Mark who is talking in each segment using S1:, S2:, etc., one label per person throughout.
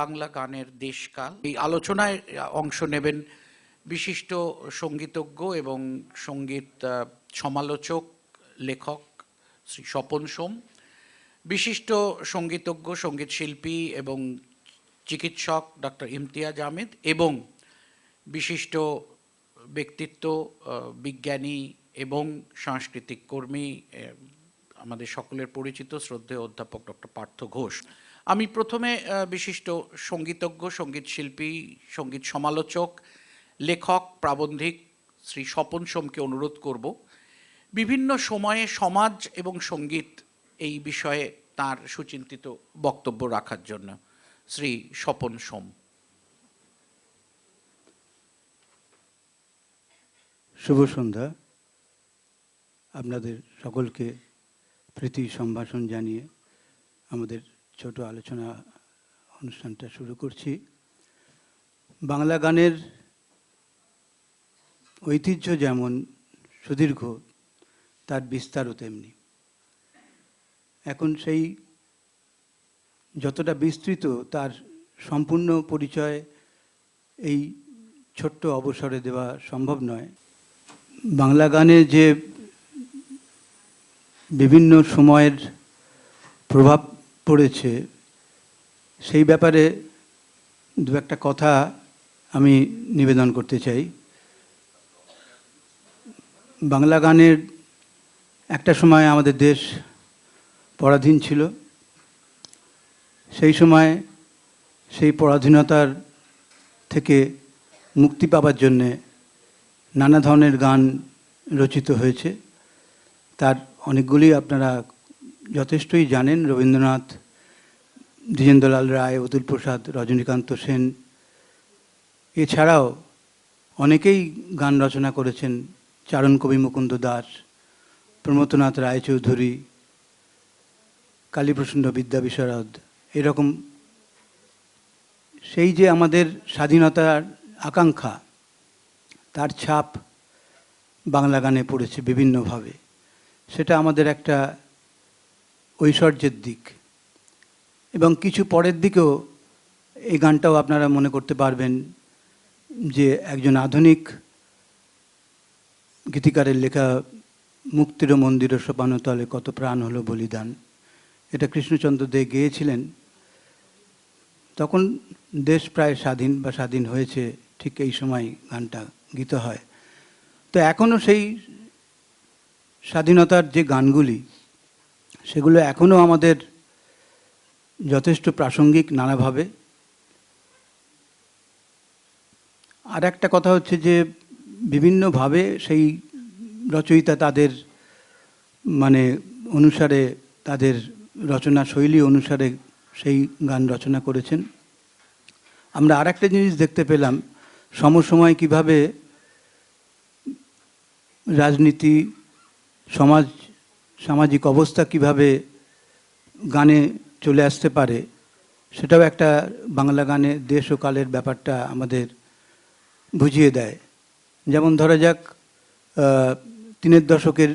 S1: বাংলা গানের দেশকাল। এই আলোচনায় অংশ নেবেন বিশিষ্ট সঙ্গীতজ্ঞ এবং সংগীত সমালোচক, লেখক শ্রী স্বপন সোম। বিশিষ্ট সঙ্গীতজ্ঞ, সংগীত শিল্পী এবং চিকিৎসক ডক্টর ইমতিয়াজ আহমেদ এবং বিশিষ্ট ব্যক্তিত্ব বিজ্ঞানী এবং সাংস্কৃতিক কর্মী আমাদের সকলের পরিচিত শ্রদ্ধেয় অধ্যাপক ডক্টর পার্থ ঘোষ। আমি প্রথমে বিশিষ্ট সঙ্গীতজ্ঞ সংগীত শিল্পী সংগীত সমালোচক, লেখক, প্রাবন্ধিক শ্রী স্বপন সোমকে অনুরোধ করব। বিভিন্ন সময়ে সমাজ এবং সংগীত এই বিষয়ে তার সুচিন্তিত বক্তব্য রাখার জন্য শ্রী স্বপন সোম।
S2: শুভ সন্ধ্যা। আপনাদের সকলকে প্রীতি সম্ভাষণ জানিয়ে আমাদের ছোট আলোচনা অনুষ্ঠানটা শুরু করছি। বাংলা গানের ঐতিহ্য যেমন সুদীর্ঘ, তার বিস্তারও তেমনি। এখন সেই যতটা বিস্তৃত, তার সম্পূর্ণ পরিচয় এই ছোট্ট অবসরে দেওয়া সম্ভব নয়। বাংলা গানে যে বিভিন্ন সময়ের প্রভাব পড়েছে, সেই ব্যাপারে দু একটা কথা আমি নিবেদন করতে চাই। বাংলা গানের একটা সময় আমাদের দেশ পরাধীন ছিল। সেই সময় সেই পরাধীনতার থেকে মুক্তি পাবার জন্যে নানা ধরনের গান রচিত হয়েছে। তার অনেকগুলি আপনারা যথেষ্টই জানেন রবীন্দ্রনাথ, দ্বিজেন্দ্রলাল রায়, অতুল প্রসাদ, রজনীকান্ত সেন। এছাড়াও অনেকেই গান রচনা করেছেন, চারণ কবি মুকুন্দ দাস, প্রমথনাথ রায়চৌধুরী, কালীপ্রসন্ন বিদ্যা বিশারদ, এরকম। সেই যে আমাদের স্বাধীনতার আকাঙ্ক্ষা, তার ছাপ বাংলা গানে পড়েছে বিভিন্নভাবে। সেটা আমাদের একটা ঐশ্বর্যের দিক। এবং কিছু পরের দিকেও এই গানটাও আপনারা মনে করতে পারবেন যে একজন আধুনিক গীতিকারের লেখা মুক্তির মন্দির সোপানতলে কত প্রাণ হলো বলিদান। এটা কৃষ্ণচন্দ্র দে গেয়েছিলেন। তখন দেশ প্রায় স্বাধীন বা স্বাধীন হয়েছে, ঠিক এই সময় গানটা গীত হয়। তো এখনও সেই স্বাধীনতার যে গানগুলি সেগুলো এখনও আমাদের যথেষ্ট প্রাসঙ্গিক নানাভাবে। আর একটা কথা হচ্ছে যে, বিভিন্নভাবে সেই রচয়িতা তাদের মানে অনুসারে, তাদের রচনা শৈলী অনুসারে সেই গান রচনা করেছেন। আমরা আর একটা জিনিস দেখতে পেলাম, সমসময় কীভাবে রাজনীতি, সমাজ সামাজিক অবস্থা কীভাবে গানে চলে আসতে পারে, সেটাও একটা বাংলা গানে দেশ ও কালের ব্যাপারটা আমাদের বুঝিয়ে দেয়। যেমন ধরা যাক তিনের দশকের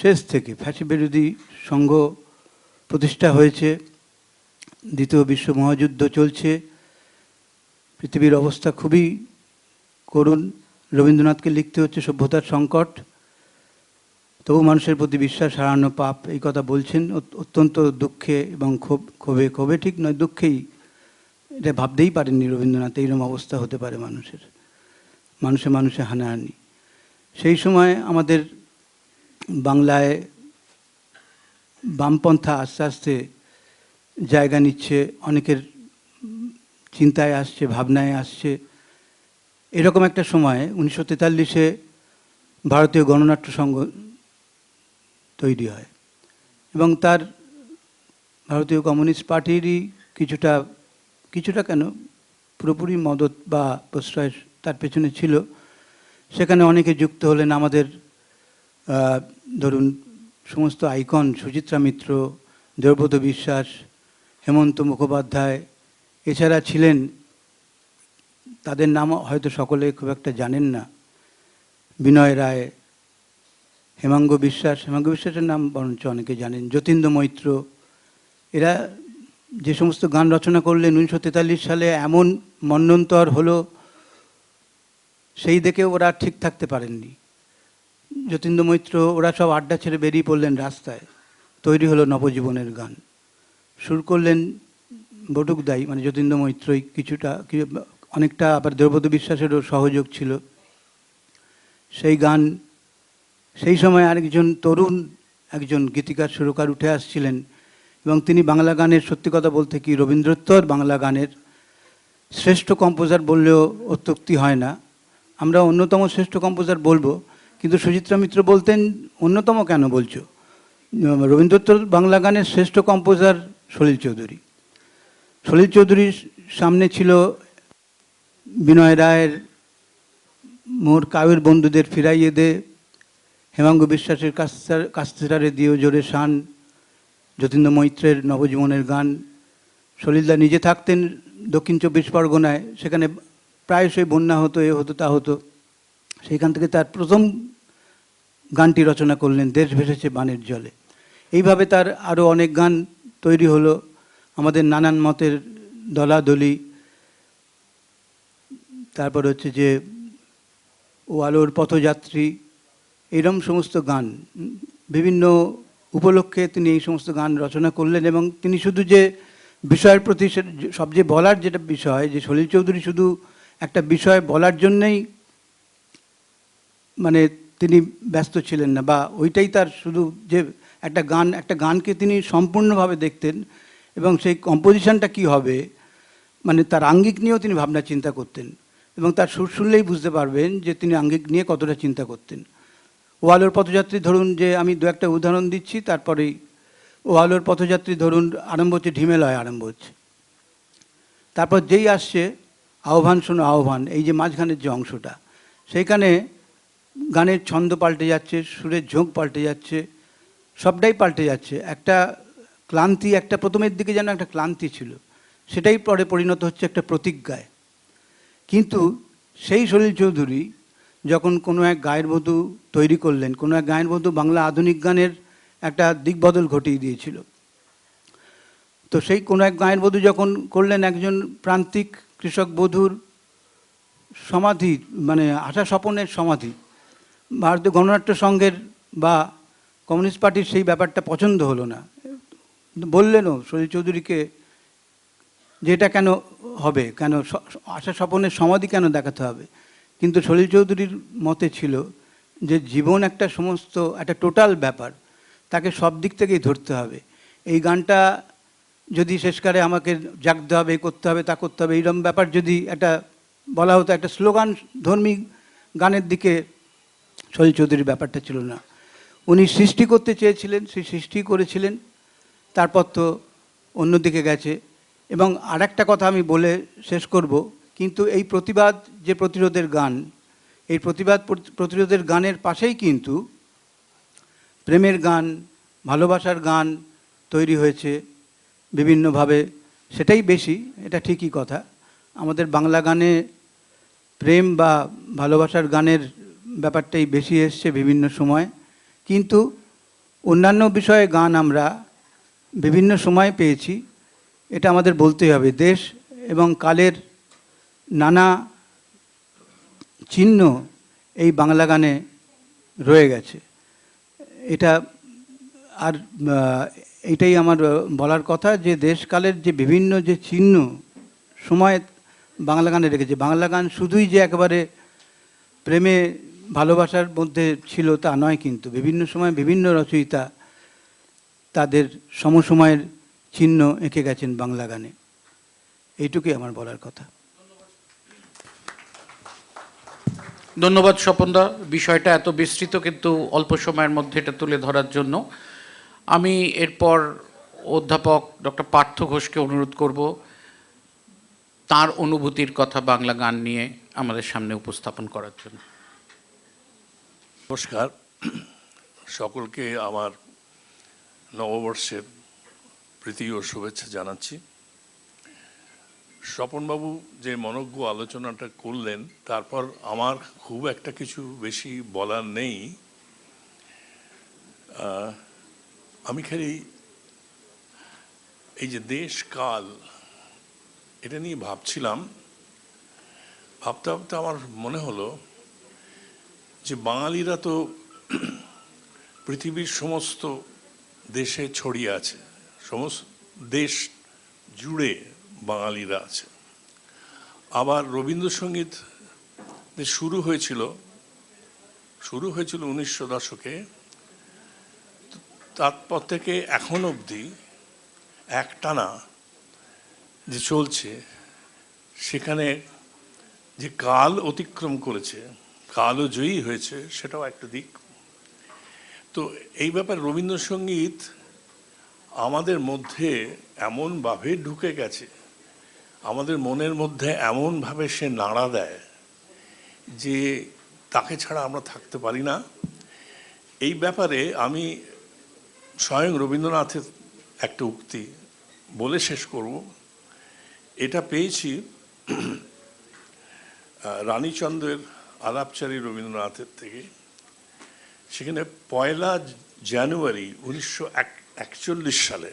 S2: শেষ থেকে ফ্যাসি বিরোধী সংঘ প্রতিষ্ঠা হয়েছে, দ্বিতীয় বিশ্ব মহাযুদ্ধ চলছে, পৃথিবীর অবস্থা খুবই করুণ। রবীন্দ্রনাথকে লিখতে হচ্ছে সভ্যতার সংকট। তবু মানুষের প্রতি বিশ্বাস হারানো পাপ এই কথা বলছেন। অত্যন্ত দুঃখে এবং ক্ষোভ, ক্ষোভে ক্ষোভে ঠিক নয়, দুঃখেই। এটা ভাবতেই পারেননি রবীন্দ্রনাথ, এইরকম অবস্থা হতে পারে মানুষের। মানুষে মানুষে হানাহানি। সেই সময় আমাদের বাংলায় বামপন্থা আস্তে আস্তে জায়গা নিচ্ছে, অনেকের চিন্তায় আসছে, ভাবনায় আসছে। এরকম একটা সময়, উনিশশো তেতাল্লিশে ভারতীয় গণনাট্য সংঘ তৈরি হয়। এবং তার ভারতীয় কমিউনিস্ট পার্টিরই কিছুটা কিছুটা কেন পুরোপুরি মদত বা প্রশ্রয় তার পেছনে ছিল। সেখানে অনেকে যুক্ত হলেন আমাদের ধরুন সমস্ত আইকন সুচিত্রা মিত্র দেবব্রত বিশ্বাস, হেমন্ত মুখোপাধ্যায়, এছাড়া ছিলেন, তাদের নাম হয়তো সকলে খুব একটা জানেন না। বিনয় রায় হেমাঙ্গ বিশ্বাস, হেমাঙ্গ বিশ্বাসের নাম বরঞ্চ অনেকে জানেন, যতীন্দ্র মৈত্র। এরা যে সমস্ত গান রচনা করলেন উনিশশো তেতাল্লিশ সালে, এমন মন্বন্তর হলো, সেই দেখে ওরা ঠিক থাকতে পারেননি। যতীন্দ্র মৈত্র, ওরা সব আড্ডা ছেড়ে বেরিয়ে পড়লেন রাস্তায়। তৈরি হলো নবজীবনের গান। সুর করলেন বটুকদাই মানে যতীন্দ্র মৈত্রই কিছুটা অনেকটা আবার দ্রৌপদী বিশ্বাসেরও সহযোগ ছিল। সেই গান সেই সময় আরেকজন তরুণ, একজন গীতিকার, সুরকার উঠে আসছিলেন এবং তিনি বাংলা গানের, সত্যি কথা বলতে কি রবীন্দ্রোত্তর বাংলা গানের শ্রেষ্ঠ কম্পোজার বললেও অত্যুক্তি হয় না। আমরা অন্যতম শ্রেষ্ঠ কম্পোজার বলব, কিন্তু সুচিত্রা মিত্র বলতেন, অন্যতম কেন বলছো? রবীন্দ্রোত্তর বাংলা গানের শ্রেষ্ঠ কম্পোজার সলিল চৌধুরী। সলিল চৌধুরীর সামনে ছিল বিনয় রায়ের মোর কাবের বন্ধুদের ফিরাইয়ে দে হেমাঙ্গ বিশ্বাসের কাস্তার- দিও জোরে শান, যতীন্দ্র মৈত্রের নবজীবনের গান। সলিলদা নিজে থাকতেন দক্ষিণ চব্বিশ পরগনায়, সেখানে প্রায়শই বন্যা হতো, এ হতো, তা হতো। সেইখান থেকে তার প্রথম গানটি রচনা করলেন, দেশ ভেসেছে বানের জলে। এইভাবে তার আরও অনেক গান তৈরি হলো, আমাদের নানান মতের দলাদলি। তারপর হচ্ছে যে ও আলোর পথযাত্রী এরম সমস্ত গান, বিভিন্ন উপলক্ষে তিনি এই সমস্ত গান রচনা করলেন এবং তিনি শুধু যে বিষয়ের প্রতি সবচেয়ে বলার যেটা বিষয়, যে সলিল চৌধুরী শুধু একটা বিষয় বলার জন্যেই মানে তিনি ব্যস্ত ছিলেন না বা ওইটাই তার শুধু যে একটা গান, একটা গানকে তিনি সম্পূর্ণভাবে দেখতেন এবং সেই কম্পোজিশনটা কি হবে মানে তার আঙ্গিক নিয়েও তিনি ভাবনা চিন্তা করতেন এবং তার সুর শুনলেই বুঝতে পারবেন যে তিনি আঙ্গিক নিয়ে কতটা চিন্তা করতেন। ও আলোর পথযাত্রী ধরুন যে আমি দু একটা উদাহরণ দিচ্ছি, তারপরেই ও আলোর পথযাত্রী ধরুন আরম্ভ হচ্ছে, ঢিমেলয় আরম্ভ হচ্ছে। তারপর যেই আসছে, আহ্বান শোনো, আহ্বান, এই যে মাঝখানের যে অংশটা, সেইখানে গানের ছন্দ পাল্টে যাচ্ছে, সুরের ঝোঁক পাল্টে যাচ্ছে, সবটাই পাল্টে যাচ্ছে। একটা ক্লান্তি, একটা প্রথমের দিকে যেন একটা ক্লান্তি ছিল, সেটাই পরে পরিণত হচ্ছে একটা প্রতিজ্ঞায়। কিন্তু সেই সলিল চৌধুরী যখন কোনো এক গায়ের বধূ তৈরি করলেন, কোনো এক গায়ের বধূ বাংলা আধুনিক গানের একটা দিকবদল ঘটিয়ে দিয়েছিল। তো সেই কোনো এক গায়ের বধূ যখন করলেন একজন প্রান্তিক কৃষক বধূর সমাধি মানে আশা স্বপনের সমাধি, ভারতীয় গণনাট্য সংঘের বা কমিউনিস্ট পার্টির সেই ব্যাপারটা পছন্দ হলো না। বললেনও সলিল চৌধুরীকে যে এটা কেন হবে, কেন আশা স্বপনের সমাধি কেন দেখাতে হবে? কিন্তু সলিল চৌধুরীর মতে ছিল যে জীবন একটা সমস্ত, একটা টোটাল ব্যাপার, তাকে সব দিক থেকেই ধরতে হবে। এই গানটা যদি শেষকালে আমাকে জাগতে হবে করতে হবে, তা করতে হবে, এইরকম ব্যাপার যদি একটা বলা হতো, একটা স্লোগান, ধর্মী গানের দিকে সলিল চৌধুরীর ব্যাপারটা ছিল না। উনি সৃষ্টি করতে চেয়েছিলেন সেই সৃষ্টি করেছিলেন, তারপর তো অন্যদিকে গেছে। এবং আরেকটা কথা আমি বলে শেষ করব কিন্তু এই প্রতিবাদ যে প্রতিরোধের গান, এই প্রতিবাদ প্রতি- প্রতিরোধের গানের পাশেই কিন্তু প্রেমের গান, ভালোবাসার গান তৈরি হয়েছে বিভিন্নভাবে। সেটাই বেশি, এটা ঠিকই কথা। আমাদের বাংলা গানে প্রেম বা ভালোবাসার গানের ব্যাপারটাই বেশি এসছে বিভিন্ন সময়। কিন্তু অন্যান্য বিষয়ে গান আমরা বিভিন্ন সময় পেয়েছি, এটা আমাদের বলতেই হবে। দেশ এবং কালের নানা চিহ্ন এই বাংলা গানে রয়ে গেছে। এটা আর এটাই আমার বলার কথা যে দেশকালের যে বিভিন্ন যে চিহ্ন সময় বাংলা গানে রেখেছে। বাংলা গান শুধুই যে একেবারে প্রেমে ভালোবাসার মধ্যে ছিল তা নয় কিন্তু বিভিন্ন সময় বিভিন্ন রচয়িতা তাদের সমসময়ের চিহ্ন এঁকে গেছেন বাংলা গানে। এইটুকুই আমার বলার কথা।
S1: ধন্যবাদ স্বপনদা। বিষয়টা এত বিস্তৃত কিন্তু অল্প সময়ের মধ্যে এটা তুলে ধরার জন্য। আমি এরপর অধ্যাপক ডক্টর পার্থ ঘোষকে অনুরোধ করব তার অনুভূতির কথা বাংলা গান নিয়ে আমাদের সামনে উপস্থাপন করার জন্য।
S3: নমস্কার। সকলকে আমার নববর্ষের প্রীতি ও শুভেচ্ছা জানাচ্ছি। স্বপনবাবু যে মনজ্ঞ আলোচনাটা করলেন, তারপর আমার খুব একটা কিছু বেশি বলার নেই। আমি খালি এই যে দেশ, কাল, এটা নিয়ে ভাবছিলাম। ভাবতে ভাবতে আমার মনে হলো যে বাঙালিরা তো পৃথিবীর সমস্ত দেশে ছড়িয়ে আছে, সমস্ত দেশ জুড়ে বাঙালিরা আছে। আবার রবীন্দ্রসঙ্গীত শুরু হয়েছিল শুরু হয়েছিল উনিশশো দশকে, তারপর থেকে এখন অবধি একটানা যে চলছে, সেখানে যে কাল অতিক্রম করেছে, কালও জয়ী হয়েছে, সেটাও একটা দিক। তো এই ব্যাপারে রবীন্দ্রসঙ্গীত আমাদের মধ্যে এমনভাবে ঢুকে গেছে আমাদের মনের মধ্যে এমনভাবে সে নাড়া দেয় যে তাকে ছাড়া আমরা থাকতে পারি না। এই ব্যাপারে আমি স্বয়ং রবীন্দ্রনাথের একটা উক্তি বলে শেষ করব। এটা পেয়েছি রানীচন্দ্রের আলাপচারী রবীন্দ্রনাথের থেকে। সেখানে পয়লা জানুয়ারি উনিশশো একচল্লিশ সালে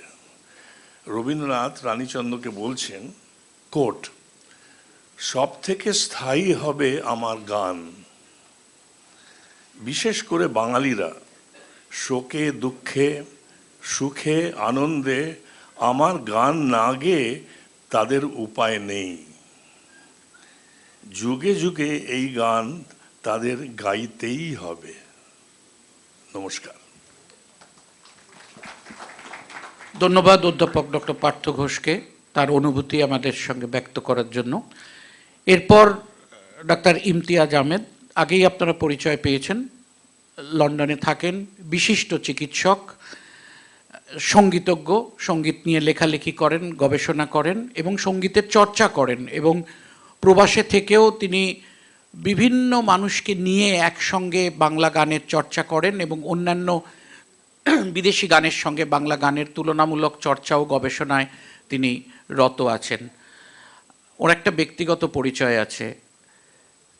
S3: রবীন্দ্রনাথ রানীচন্দ্রকে বলছেন কোট সব থেকে স্থায়ী হবে আমার গান। বিশেষ করে বাঙালিরা, শোকে, দুঃখে, সুখে, আনন্দে আমার গান না গেয়ে তাদের উপায় নেই। যুগে যুগে এই গান তাদের গাইতেই হবে। নমস্কার।
S1: ধন্যবাদ, অধ্যাপক ডক্টর পার্থ ঘোষকে। তার অনুভূতি আমাদের সঙ্গে ব্যক্ত করার জন্য। এরপর ডাক্তার ইমতিয়াজ আহমেদ, আগেই আপনারা পরিচয় পেয়েছেন, লন্ডনে থাকেন, বিশিষ্ট চিকিৎসক, সঙ্গীতজ্ঞ, সংগীত নিয়ে লেখালেখি করেন, গবেষণা করেন এবং সঙ্গীতের চর্চা করেন এবং প্রবাসে থেকেও তিনি বিভিন্ন মানুষকে নিয়ে একসঙ্গে বাংলা গানের চর্চা করেন এবং অন্যান্য বিদেশি গানের সঙ্গে বাংলা গানের তুলনামূলক চর্চা ও গবেষণায় তিনি রত আছেন। ওর একটা ব্যক্তিগত পরিচয় আছে।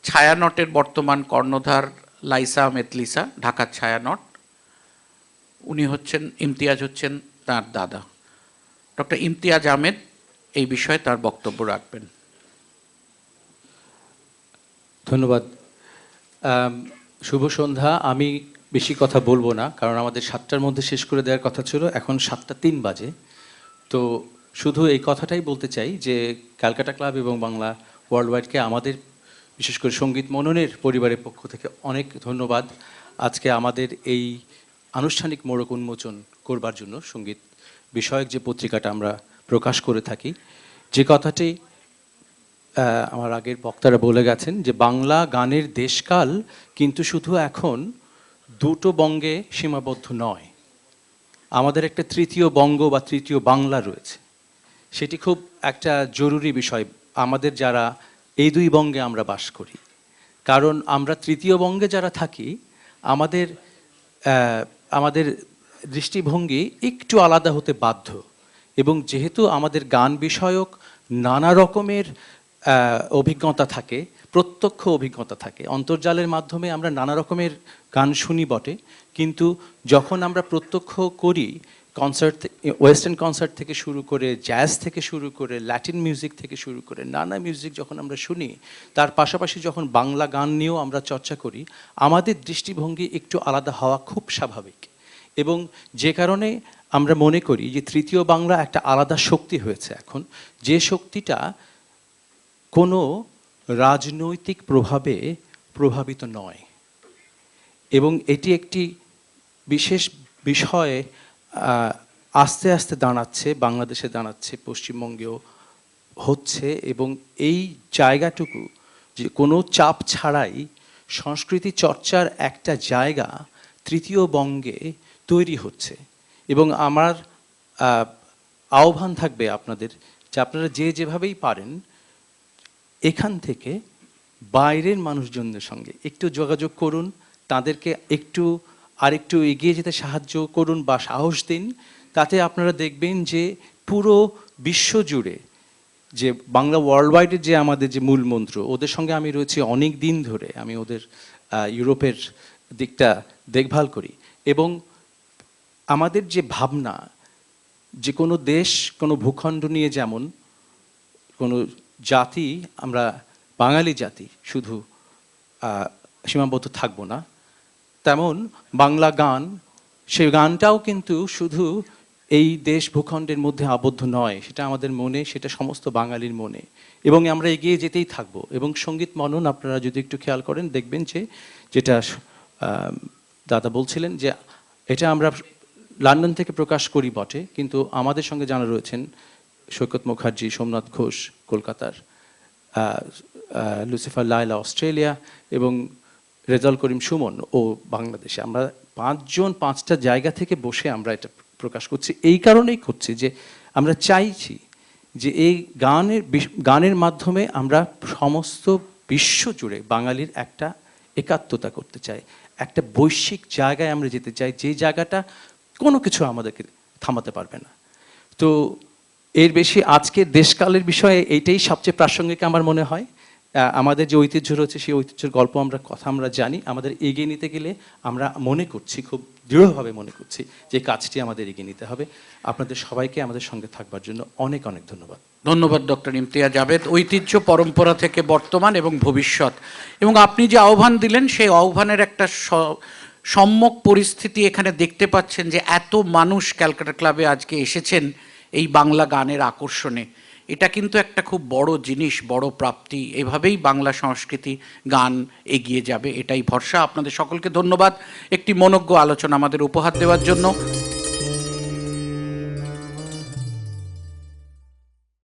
S1: ছায়ানটের বর্তমান কর্ণধার লাইসা মেতলিসা লিসা, ঢাকার ছায়ানট। উনি হচ্ছেন, ইমতিয়াজ হচ্ছেন তার দাদা। ডক্টর ইমতিয়াজ আহমেদ এই বিষয়ে তার বক্তব্য রাখবেন।
S4: ধন্যবাদ। শুভ সন্ধ্যা। আমি বেশি কথা বলব না, কারণ আমাদের সাতটার মধ্যে শেষ করে দেওয়ার কথা ছিল। এখন সাতটা তিন বাজে। তো শুধু এই কথাটাই বলতে চাই যে ক্যালকাটা ক্লাব এবং বাংলা ওয়ার্ল্ড ওয়াইডকে আমাদের, বিশেষ করে সংগীত মননের পরিবারের পক্ষ থেকে অনেক ধন্যবাদ। আজকে আমাদের এই আনুষ্ঠানিক মোড়ক উন্মোচন করবার জন্য সংগীত বিষয়ক যে পত্রিকাটা আমরা প্রকাশ করে থাকি, যে কথাটি আমার আগের বক্তারা বলে গেছেন যে বাংলা গানের দেশকাল কিন্তু শুধু এখন দুটো বঙ্গে সীমাবদ্ধ নয়, আমাদের একটা তৃতীয় বঙ্গ বা তৃতীয় বাংলা রয়েছে। সেটি খুব একটা জরুরি বিষয় আমাদের যারা এই দুই বঙ্গে আমরা বাস করি। কারণ আমরা তৃতীয় বঙ্গে যারা থাকি, আমাদের আমাদের দৃষ্টিভঙ্গি একটু আলাদা হতে বাধ্য। এবং যেহেতু আমাদের গান বিষয়ক নানা রকমের অভিজ্ঞতা থাকে, প্রত্যক্ষ অভিজ্ঞতা থাকে, অন্তর্জালের মাধ্যমে আমরা নানা রকমের গান শুনি বটে, কিন্তু যখন আমরা প্রত্যক্ষ করি কনসার্ট ওয়েস্টার্ন কনসার্ট থেকে শুরু করে জ্যাজ থেকে শুরু করে ল্যাটিন মিউজিক থেকে শুরু করে নানা মিউজিক যখন আমরা শুনি, তার পাশাপাশি যখন বাংলা গান নিয়েও আমরা চর্চা করি, আমাদের দৃষ্টিভঙ্গি একটু আলাদা হওয়া খুব স্বাভাবিক। এবং যে কারণে আমরা মনে করি যে তৃতীয় বাংলা একটা আলাদা শক্তি হয়েছে এখন। যে শক্তিটা কোনো রাজনৈতিক প্রভাবে প্রভাবিত নয়। এবং এটি একটি বিশেষ বিষয়ে আস্তে আস্তে দাঁড়াচ্ছে, বাংলাদেশে দাঁড়াচ্ছে, পশ্চিমবঙ্গেও হচ্ছে এবং এই জায়গাটুকু যে কোনো চাপ ছাড়াই সংস্কৃতি চর্চার একটা জায়গা তৃতীয় বঙ্গে তৈরি হচ্ছে। এবং আমার আহ্বান থাকবে আপনাদের যে আপনারা যে যেভাবেই পারেন, এখান থেকে বাইরের মানুষজনদের সঙ্গে একটু যোগাযোগ করুন, তাদেরকে একটু আরেকটু এগিয়ে যেতে সাহায্য করুন বা সাহস দিন, তাতে আপনারা দেখবেন যে পুরো বিশ্ব জুড়ে যে বাংলা ওয়ার্ল্ড ওয়াইডের যে আমাদের যে মূল মন্ত্র ওদের সঙ্গে আমি রয়েছি অনেক দিন ধরে, আমি ওদের ইউরোপের দিকটা দেখভাল করি। এবং আমাদের যে ভাবনা, যে কোনো দেশ, কোনো ভূখণ্ড নিয়ে যেমন, কোনো জাতি, আমরা বাঙালি জাতি, শুধু সীমাবদ্ধ থাকব না তেমন বাংলা গান, সেই গানটাও কিন্তু শুধু এই দেশ ভূখণ্ডের মধ্যে আবদ্ধ নয়, সেটা আমাদের মনে, সেটা সমস্ত বাঙালির মনে। এবং আমরা এগিয়ে যেতেই থাকব। এবং সংগীত মনন আপনারা যদি একটু খেয়াল করেন, দেখবেন যে যেটা দাদা বলছিলেন যে এটা আমরা লন্ডন থেকে প্রকাশ করি বটে, কিন্তু আমাদের সঙ্গে জানা রয়েছেন, সৈকত মুখার্জি, সোমনাথ ঘোষ, কলকাতার লুসিফার লায়লা, অস্ট্রেলিয়া এবং রেজাল করিম সুমন ও বাংলাদেশে। আমরা পাঁচজন পাঁচটা জায়গা থেকে বসে আমরা এটা প্রকাশ করছি। এই কারণেই করছি যে আমরা চাইছি যে এই গানের গানের মাধ্যমে আমরা সমস্ত বিশ্ব জুড়ে বাঙালির একটা একাত্মতা করতে চাই। একটা বৈশ্বিক জায়গায় আমরা যেতে চাই। যে জায়গাটা কোনো কিছু আমাদেরকে থামাতে পারবে না। তো এর বেশি আজকের দেশকালের বিষয়ে এইটাই সবচেয়ে প্রাসঙ্গিক আমার মনে হয়। আমাদের যে ঐতিহ্য রয়েছে, সেই ঐতিহ্যের গল্প আমরা, কথা আমরা জানি। আমাদের এগিয়ে নিতে গেলে আমরা মনে করছি, খুব দৃঢ়ভাবে মনে করছি যে কাজটি আমাদের এগিয়ে নিতে হবে। আপনাদের সবাইকে আমাদের সঙ্গে থাকবার জন্য অনেক অনেক ধন্যবাদ।
S1: ধন্যবাদ, ডক্টর ইমতিয়াজ আবেদ। ঐতিহ্য, পরম্পরা থেকে বর্তমান এবং ভবিষ্যৎ। এবং আপনি যে আহ্বান দিলেন, সেই আহ্বানের একটা সম্যক পরিস্থিতি এখানে দেখতে পাচ্ছেন যে এত মানুষ ক্যালকাটা ক্লাবে আজকে এসেছেন এই বাংলা গানের আকর্ষণে। এটা কিন্তু একটা খুব বড় জিনিস, বড় প্রাপ্তি। এভাবেই বাংলা সংস্কৃতি, গান এগিয়ে যাবে, এটাই ভরসা। আপনাদের সকলকে ধন্যবাদ। একটি মনজ্ঞ আলোচনা আমাদের উপহার দেওয়ার জন্য।